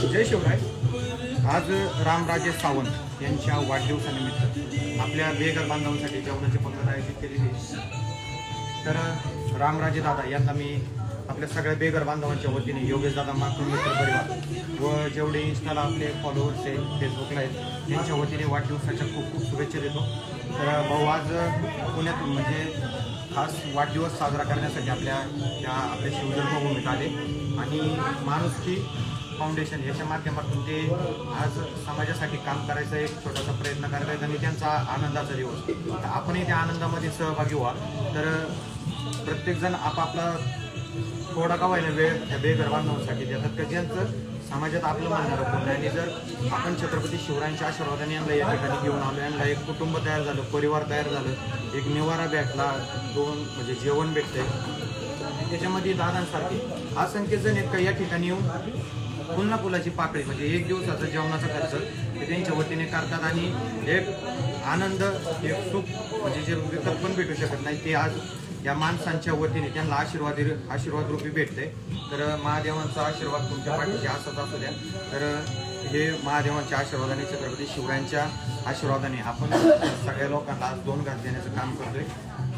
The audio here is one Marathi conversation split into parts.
जय शिवराय. आज रामराजे सावंत यांच्या वाढदिवसानिमित्त आपल्या बेघर बांधवांसाठी जेवणाचे पंगत आयोजित केलेली तर रामराजे दादा यांना मी आपल्या सगळ्या बेघर बांधवांच्या वतीने योगेश दादा मातूर मित्र परिवार व जेवढे इंस्टाला आपले फॉलोअर्स आहेत फेसबुकला आहेत त्यांच्या वतीने वाढदिवसाच्या खूप खूप शुभेच्छा देतो. तर भाऊ आज पुण्यातून म्हणजे खास वाढदिवस साजरा करण्यासाठी आपल्या त्या आपल्या शिवजन्मभूमीत आले आणि माणूस की फाउंडेशन याच्या माध्यमातून ते आज समाजासाठी काम करायचा एक छोटासा प्रयत्न करत आहेत आणि त्यांचा आनंदाचा दिवस. तर आपणही त्या आनंदामध्ये सहभागी व्हा. तर प्रत्येकजण आपापला थोडा का व्हायला वेळ त्या बेघर देतात. का ज्यांचं समाजात आपलं मानणारं कोण आणि जर आपण छत्रपती शिवरायांच्या आशीर्वादाने यांना या ठिकाणी घेऊन आलो यांना एक कुटुंब तयार झालं परिवार तयार झालं एक निवारा भेटला दोन म्हणजे जेवण भेटतंय त्याच्यामध्ये दादांसारखे असंख्य जण आहेत का या ठिकाणी येऊन पुन्हा पुलाची पाकळी म्हणजे एक दिवसाचा जेवणाचा खर्च ते त्यांच्या वतीने करतात आणि एक आनंद एक सुख म्हणजे जे विकत पण भेटू शकत नाही ते आज या माणसांच्या वतीने त्यांना आशीर्वाद आशीर्वाद रूपी भेटते तर महादेवांचा आशीर्वाद तुमच्या पाठीशी असत असू द्या. तर हे महादेवांच्या आशीर्वादाने छत्रपती शिवरायांच्या आशीर्वादाने आपण सगळ्या लोकांना आज दोन घास देण्याचं काम करतोय.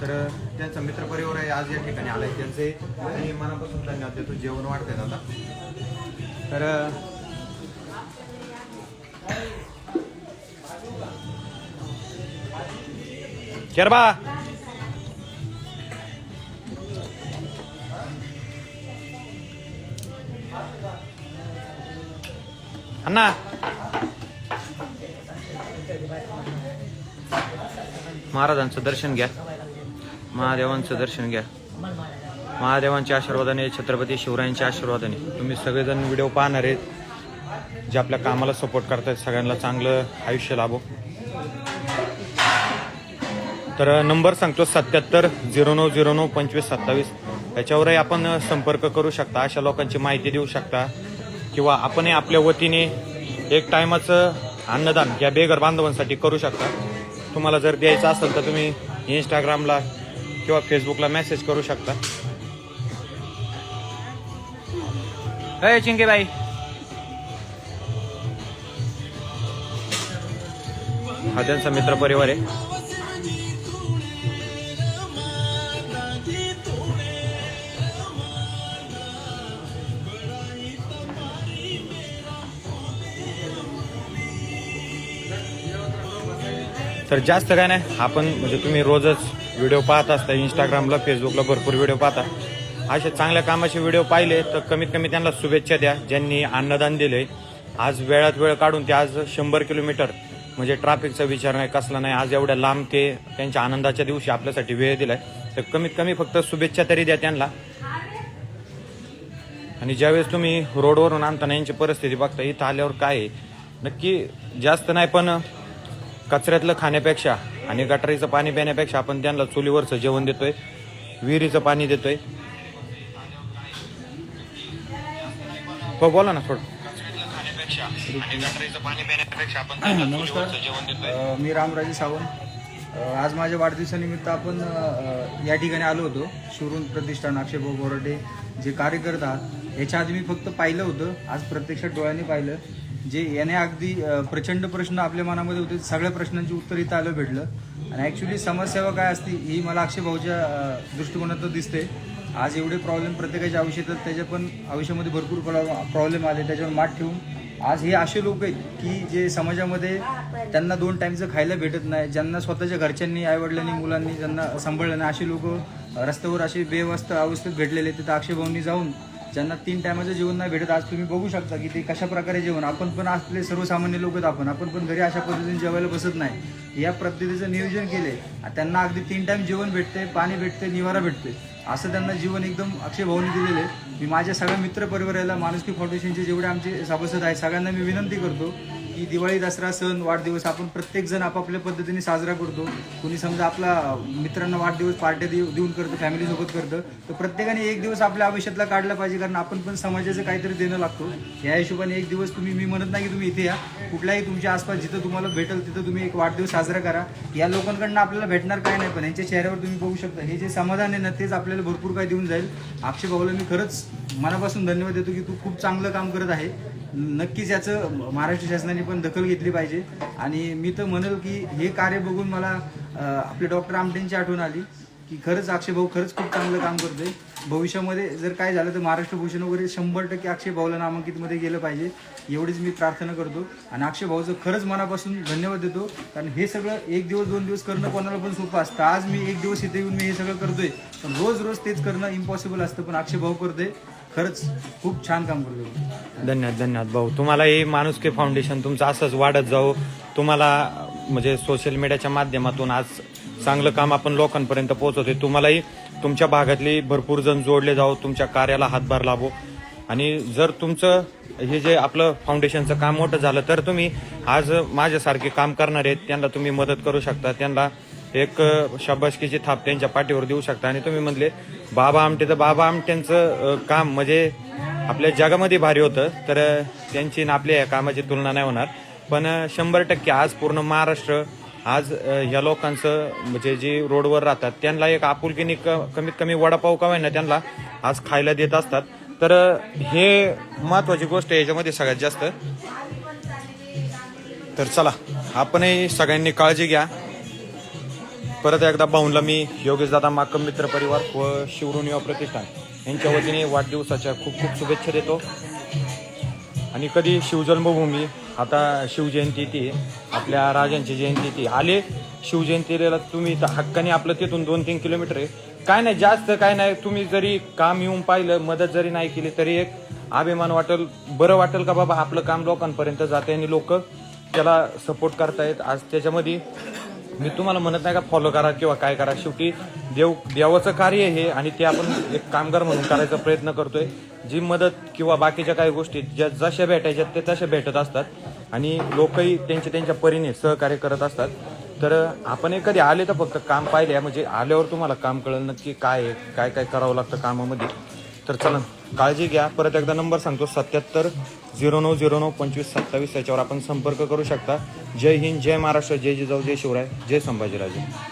तर त्यांचा मित्रपरिवार आहे आज या ठिकाणी आलाय. त्यांचे आणि मनापासून धन्यवाद देतो. जेवण वाढतंय आता तर शर्मा अण्णा! महाराजांचं दर्शन घ्या. महादेवांचं दर्शन घ्या. महादेवांच्या आशीर्वादाने छत्रपती शिवरायांच्या आशीर्वादाने. तुम्ही सगळेजण व्हिडिओ पाहणार आहेत जे आपल्या कामाला सपोर्ट करतात सगळ्यांना चांगलं आयुष्य लाभो. तर नंबर सांगतो सत्याहत्तर झिरो नऊ झिरो नऊ पंचवीस सत्तावीस. याच्यावरही आपण संपर्क करू शकता अशा लोकांची माहिती देऊ शकता. किंवा आपणही आपल्या वतीने एक टायमाचं अन्नदान या बेघर बांधवांसाठी करू शकता. तुम्हाला जर द्यायचं असेल तर तुम्ही इंस्टाग्रामला किंवा फेसबुकला मेसेज करू शकता. अय चिंके बाई हा त्यांचा मित्र परिवार आहे. तर जास्त काय नाही आपण म्हणजे तुम्ही रोजच व्हिडिओ पाहत असता इंस्टाग्रामला फेसबुकला भरपूर व्हिडिओ पाहता. असे चांगल्या कामाचे व्हिडिओ पाहिले तर कमीत कमी त्यांना शुभेच्छा द्या ज्यांनी अन्नदान दिले. आज वेळात वेळ काढून ते आज शंभर किलोमीटर म्हणजे ट्रॅफिकचा विचार नाही कसला नाही आज एवढ्या लांब ते त्यांच्या आनंदाच्या दिवशी आपल्यासाठी वेळ दिलाय. तर कमीत कमी फक्त शुभेच्छा तरी द्या त्यांना. आणि ज्यावेळेस तुम्ही रोडवरून आणताना यांची परिस्थिती बघता इथं आल्यावर काय आहे? नक्की जास्त नाही पण कचऱ्यातलं खाण्यापेक्षा आणि गटारीचं पाणी पिण्यापेक्षा आपण त्यांना चुलीवरचं जेवण देतोय विहिरीचं पाणी देतोय. हो बोला ना थोडं नमस्कार. मी रामराजे सावंत. आज माझ्या वाढदिवसानिमित्त आपण या ठिकाणी आलो होतो. शिवरून प्रतिष्ठान अक्षयभाऊ बोराटे जे कार्यकर्ता आहात याच्या आधी मी फक्त पाहिलं होतं. आज प्रत्यक्षात डोळ्यांनी पाहिलं. जे याने अगदी प्रचंड प्रश्न आपल्या मनामध्ये होते. सगळ्या प्रश्नांची उत्तर इथं आलं भेटलं. आणि ॲक्च्युली समस्या काय असते ही मला अक्षयभाऊच्या भाऊच्या दृष्टिकोनातून दिसते आज एवढे प्रॉब्लेम प्रत्येकाच्या आयुष्यात त्याच्या पण आयुष्यामध्ये भरपूर प्रॉब्लेम आले त्याच्यावर मात ठेवून आज हे असे लोक आहेत की जे समाजामध्ये त्यांना दोन टाईमचं खायला भेटत नाही ज्यांना स्वतःच्या घरच्यांनी आईवडिलांनी मुलांनी ज्यांना सांभाळलं नाही असे लोक रस्त्यावर असे बेवस्थ अवस्थेत भेटलेले आहेत. तिथं अक्षयभाऊंनी जाऊन ज्यांना तीन टायमाचं जेवण नाही भेटत आज तुम्ही बघू शकता की ते कशा प्रकारे जेवण. आपण पण असले सर्वसामान्य लोक आपण. आपण पण घरी अशा पद्धतीने जेवायला बसत नाही. या पद्धतीचं नियोजन केले त्यांना अगदी तीन टाइम जेवण भेटते पाणी भेटते निवारा भेटते असं त्यांना जीवन एकदम अक्षय भाऊने दिलेलं आहे. मी माझ्या सगळ्या मित्र परिवाराला माणुसकी फाउंडेशनचे जेवढे आमचे सभासद आहेत सगळ्यांना मी विनंती करतो की दिवाळी दसरा सण वाढदिवस आपण प्रत्येक जण आपापल्या पद्धतीने साजरा करतो. कोणी समजा आपला मित्रांना वाढदिवस पार्ट्या देऊ देऊन करतो फॅमिलीसोबत करतं तर प्रत्येकाने एक दिवस आपल्या आयुष्यातला काढला पाहिजे कारण आपण पण समाजाचं काहीतरी देणं लागतो. या हिशोबाने एक दिवस तुम्ही मी म्हणत नाही की तुम्ही इथे या. कुठल्याही तुमच्या आसपास जिथं तुम्हाला भेटेल तिथं तुम्ही एक वाढदिवस साजरा करा. या लोकांकडनं आपल्याला भेटणार काय नाही पण यांच्या चेहऱ्यावर तुम्ही बघू शकता. हे जे समाधान आहे ना तेच आपल्याला भरपूर काय देऊन जाईल. आक्षेप भाऊला मी खरंच मनापासून धन्यवाद देतो की तू खूप चांगलं काम करत आहे. नक्कीच याचं महाराष्ट्र शासनाने पण दखल घेतली पाहिजे. आणि मी तर म्हणेल की हे कार्य बघून मला आपले डॉक्टर आमटेंची आठवण आली की खरंच अक्षय भाऊ खरंच खूप चांगलं काम करतोय. भविष्यामध्ये जर काय झालं तर महाराष्ट्र भूषण वगैरे शंभर टक्के अक्षय भाऊला नामांकितमध्ये गेलं पाहिजे. एवढीच मी प्रार्थना करतो. आणि अक्षय भाऊचं खरंच मनापासून धन्यवाद देतो. कारण हे सगळं एक दिवस दोन दिवस करणं कोणाला पण सोपं असतं. आज मी एक दिवस इथे येऊन मी हे सगळं करतोय. पण रोज रोज तेच करणं इम्पॉसिबल असतं. पण अक्षय भाऊ करतोय. खरंच खूप छान काम करतो. धन्यवाद धन्यवाद भाऊ. तुम्हाला हे माणुसकी फाउंडेशन तुमचं असंच वाढत जाऊ. तुम्हाला म्हणजे सोशल मीडियाच्या माध्यमातून आज चांगलं काम आपण लोकांपर्यंत पोहोचवते तुम्हालाही तुमच्या भागातली भरपूर जण जोडले जाऊ तुमच्या कार्याला हातभार लाभो. आणि जर तुमचं हे जे आपलं फाउंडेशनचं काम मोठं झालं तर तुम्ही आज माझ्यासारखे काम करणारे आहेत. त्यांना तुम्ही मदत करू शकता. त्यांना एक शाबासकीची थाप त्यांच्या पाठीवर देऊ शकता. आणि तुम्ही म्हणले बाबा आमटे तर बाबा आमट्यांचं काम म्हणजे आपल्या जगामध्ये भारी होतं तर त्यांची ना आपल्या या कामाची तुलना नाही होणार. पण शंभर टक्के आज पूर्ण महाराष्ट्र आज या ह्या लोकांचं म्हणजे जे रोडवर राहतात त्यांना एक आपुलकीने क- कमीत कमी वडापाव का ना त्यांना आज खायला देत असतात. तर हे महत्वाची गोष्ट आहे याच्यामध्ये सगळ्यात जास्त. तर चला आपणही सगळ्यांनी काळजी घ्या. परत एकदा भाऊंला मी योगेश दादा माकम मित्र परिवार व शिवरून युवा प्रतिष्ठान. यांच्या वतीने वाढदिवसाच्या खूप खूप शुभेच्छा देतो. आणि कधी शिवजन्मभूमी आता शिवजयंती ती आपल्या राजांची जयंती ती आले शिवजयंतीला तुम्ही तर हक्काने आपलं तिथून दोन तीन किलोमीटर आहे. काय नाही जास्त काय नाही तुम्ही जरी काम येऊन पाहिलं मदत जरी नाही केली तरी एक अभिमान वाटेल बरं वाटेल का बाबा आपलं काम लोकांपर्यंत जाते आणि लोक त्याला सपोर्ट करतायत. आज त्याच्यामध्ये मी तुम्हाला म्हणत नाही का फॉलो करा किंवा काय करा. शेवटी देव देवाचं कार्य हे आणि ते आपण एक कामगार म्हणून करायचा प्रयत्न करतोय. जी मदत किंवा बाकीच्या काही गोष्टी ज्या जशा भेटायच्या ते तशा भेटत असतात आणि लोकही त्यांच्या त्यांच्या परीने सहकार्य करत असतात. तर आपण कधी आले तर फक्त काम पाहिले म्हणजे आल्यावर तुम्हाला काम कळलं नक्की काय आहे काय काय करावं लागतं कामामध्ये. तर चला काळजी घ्या. परत एकदा नंबर सांगतो सत्याहत्तर झिरो नऊ झिरो नऊ पंचवीस सत्तावीस याच्यावर आपण संपर्क करू शकता. जय हिंद जय महाराष्ट्र जय जिजाऊ जय शिवराय जय संभाजीराजे.